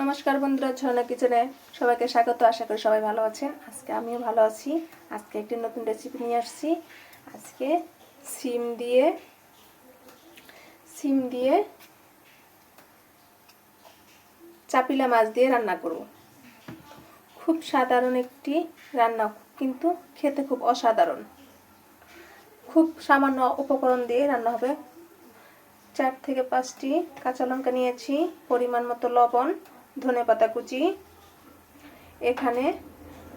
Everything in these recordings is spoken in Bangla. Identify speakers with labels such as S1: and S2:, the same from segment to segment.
S1: নমস্কার বন্ধুরা ঝর্ণা কিচেনে সবাইকে স্বাগত। আশা করি সবাই ভালো আছেন। আজকে আমিও ভালো আছি। আজকে একটি নতুন রেসিপি নিয়ে আসছি। আজকে সিম দিয়ে সিম দিয়ে চাপিলা মাছ দিয়ে রান্না করব। খুব সাধারণ একটি রান্না, কিন্তু খেতে খুব অসাধারণ। খুব সামান্য উপকরণ দিয়ে রান্না হবে। চার থেকে পাঁচটি কাঁচা লঙ্কা নিয়েছি, পরিমাণ মতো লবণ ধনে পাতা কুচি, এখানে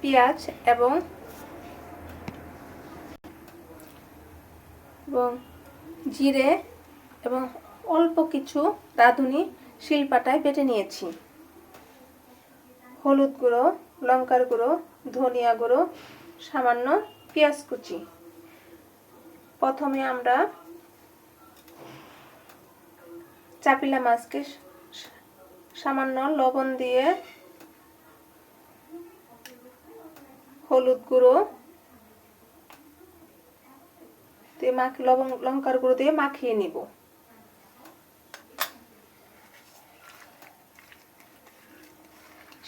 S1: পেঁয়াজ এবং জিরে এবং অল্প কিছু রাঁধুনি শিলপাটায় বেটে নিয়েছি। হলুদ গুঁড়ো, লঙ্কার গুঁড়ো, ধনিয়া গুঁড়ো, সামান্য পেঁয়াজ কুচি। প্রথমে আমরা চাপিলা মাছকে সামান্য লবণ দিয়ে হলুদ গুঁড়ো, দিয়ে মাখ লবণ, লঙ্কার গুঁড়ো দিয়ে মাখিয়ে নিব।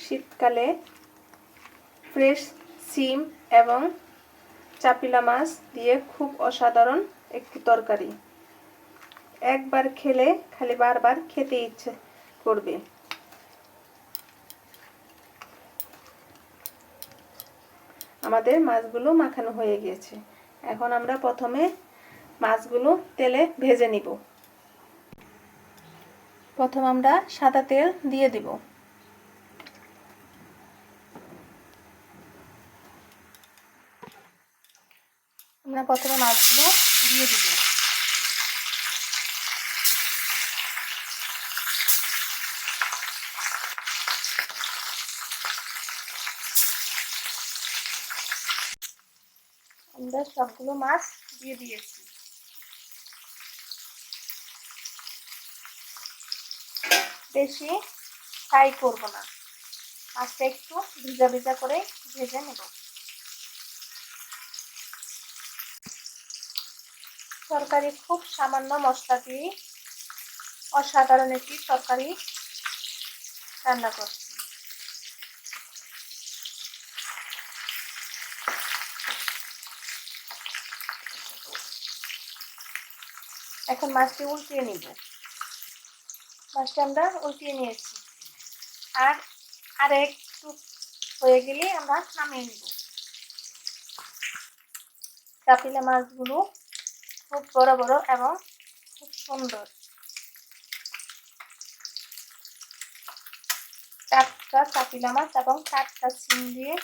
S1: শীতকালে ফ্রেশ সিম এবং চাপিলা মাছ দিয়ে খুব অসাধারণ একটি তরকারি। একবার খেলে খালি বারবার খেতে ইচ্ছে করবে। আমাদের মাছগুলো মাখানো হয়ে গিয়েছে। এখন আমরা প্রথমে মাছগুলো তেলে ভেজে নিব। প্রথম আমরা সাদা তেল দিয়ে দিব। আমরা প্রথমে মাছগুলো দিয়ে দিব। আমরা সবগুলো মাছ দিয়ে দিয়েছি। বেশি ফ্রাই করব না। মাছটা একটু ভিজা ভিজা করে ভেজে নেব। তরকারি খুব সামান্য মশলা দিয়ে অসাধারণ একটি তরকারি রান্না করছি। এখন মাছটি উল্টিয়ে নিব। মাছটা আমরা উল্টিয়ে নিয়েছি। আর আর একটু হয়ে গেলে আমরা নামিয়ে নিব। কাপিলা মাছগুলো খুব বড় বড় এবং খুব সুন্দর। টাটকা চাপিলা মাছ এবং টাটকা সিম দিয়ে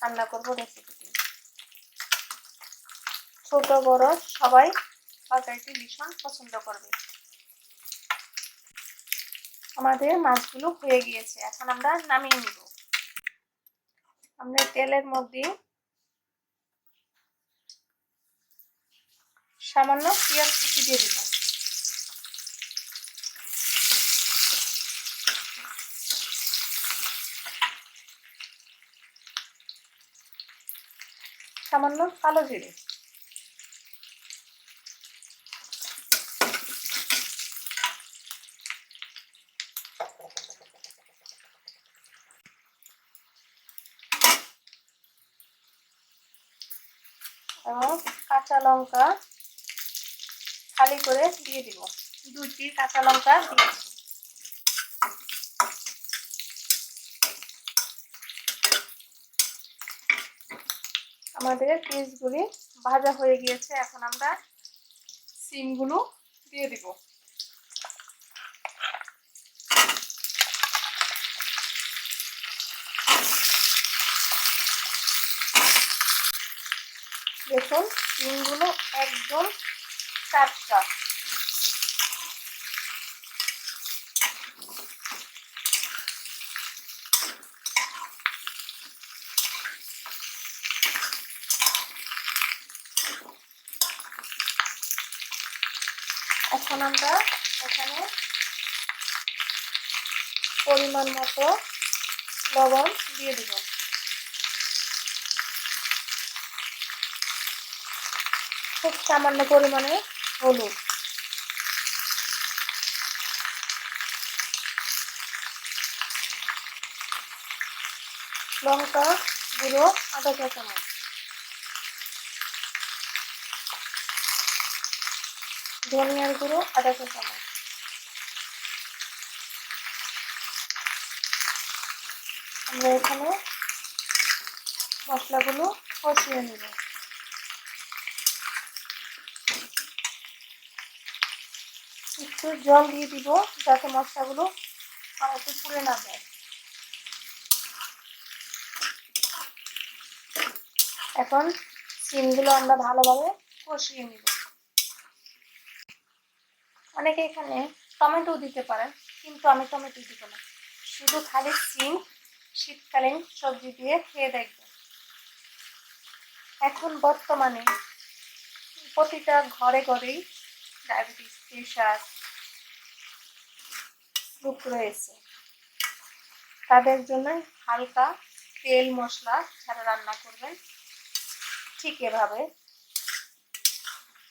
S1: রান্না করব রেসিপিটি ছোট, বড় সবাই তরকারিটি ভীষণ পছন্দ করবে। আমাদের মাছগুলো হয়ে গিয়েছে, এখন আমরা নামিয়ে নিব। আমরা তেলের মধ্যে সামান্য পেঁয়াজ কুচি দিয়ে দিব সামান্য কালো জিরে। কাঁচা লঙ্কা খালি করে দিয়ে দিব। দুটি কাঁচা লঙ্কা দিয়েছি আমাদের পিসগুলি ভাজা হয়ে গিয়েছে, এখন আমরা সিমগুলো দিয়ে দিব। দেখুন সিমগুলো একদম টাটকা। এখন আমরা এখানে পরিমাণ মতো লবণ দিয়ে দিব। খুব সামান্য পরিমাণে হলুদ। লঙ্কা গুঁড়ো আধা চা চামচ ধনিয়ার গুঁড়ো আধা চা চামচ আমরা এখানে মশলাগুলো কষিয়ে নেব। একটু জল দিয়ে দিব যাতে মশলাগুলো কড়াইতে পুড়ে না যায়। এখন সিমগুলো আমরা ভালোভাবে কষিয়ে নিব। অনেকে এখানে টমেটো দিতে পারেন, কিন্তু আমি টমেটো দিব না। শুধু খালি সিম, শীতকালীন সবজি দিয়ে খেয়ে দেখবেন। এখন বর্তমানে প্রতিটা ঘরে ঘরেই ডায়াবেটিস, প্রেশার রোগ রয়েছে। তাদের জন্য হালকা তেল মশলা ছাড়া রান্না করবেন, ঠিক এভাবে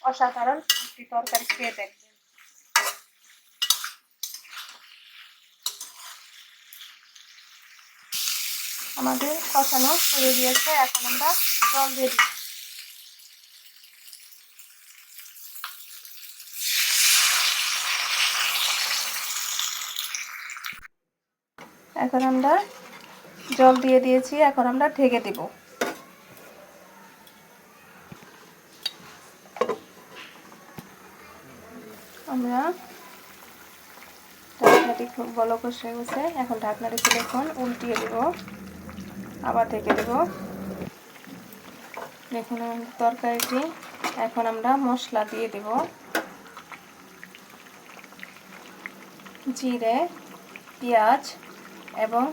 S1: অসাধারণ একটি তরকারি খেয়ে দেখবেন। আমাদের কষানো হয়ে গিয়েছে, এখন আমরা জল দিয়ে দিই এখন আমরা জল দিয়ে দিয়েছি, এখন আমরা ঢেকে দেব। আমরা ঢাকনাটি খুব ভালো কষে গেছে, এখন ঢাকনাটি খুলে এখন উল্টিয়ে দেব, আবার ঢেকে দেব। দেখুন, তরকারিটি এখন আমরা মশলা দিয়ে দেব। জিরে, পেঁয়াজ এবং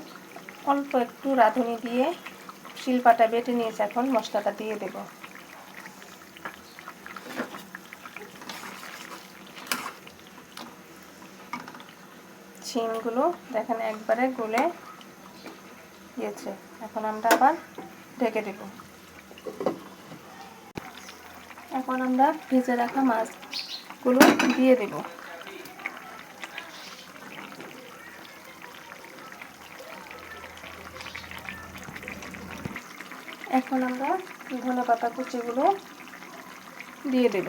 S1: অল্প একটু রাঁধুনি দিয়ে শিলপাটা বেটে নিয়েছে, এখন মশলাটা দিয়ে দেব। শিমগুলো দেখেন একবারে গলে গিয়েছে, এখন আমরা আবার ঢেকে দেব। এখন আমরা ভেজে রাখা মাছগুলো দিয়ে দেব। এখন আমরা ধনে পাতা কুচিগুলো দিয়ে দেব।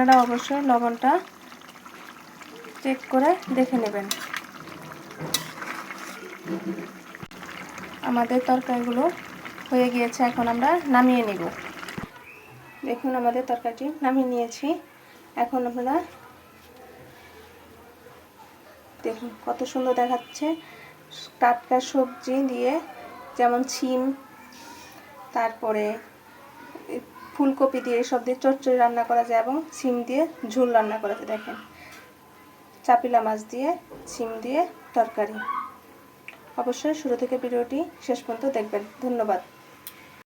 S1: আপনারা অবশ্যই লবণটা চেক করে দেখে নেবেন। আমাদের তরকারিগুলো হয়ে গিয়েছে, এখন আমরা নামিয়ে নেব। দেখুন, আমাদের তরকারিটি নামিয়ে নিয়েছি। এখন আমরা দেখুন, কত সুন্দর দেখাচ্ছে। টাটকা সবজি দিয়ে যেমন ছিম, তারপরে ফুলকপি দিয়ে এসব দিয়ে চচ্চড়ি রান্না করা যায় এবং সিম দিয়ে ঝোল রান্না করা যায়। দেখেন, চাপিলা মাছ দিয়ে সিম দিয়ে তরকারি। অবশ্যই শুরু থেকে ভিডিওটি শেষ পর্যন্ত দেখবেন। ধন্যবাদ।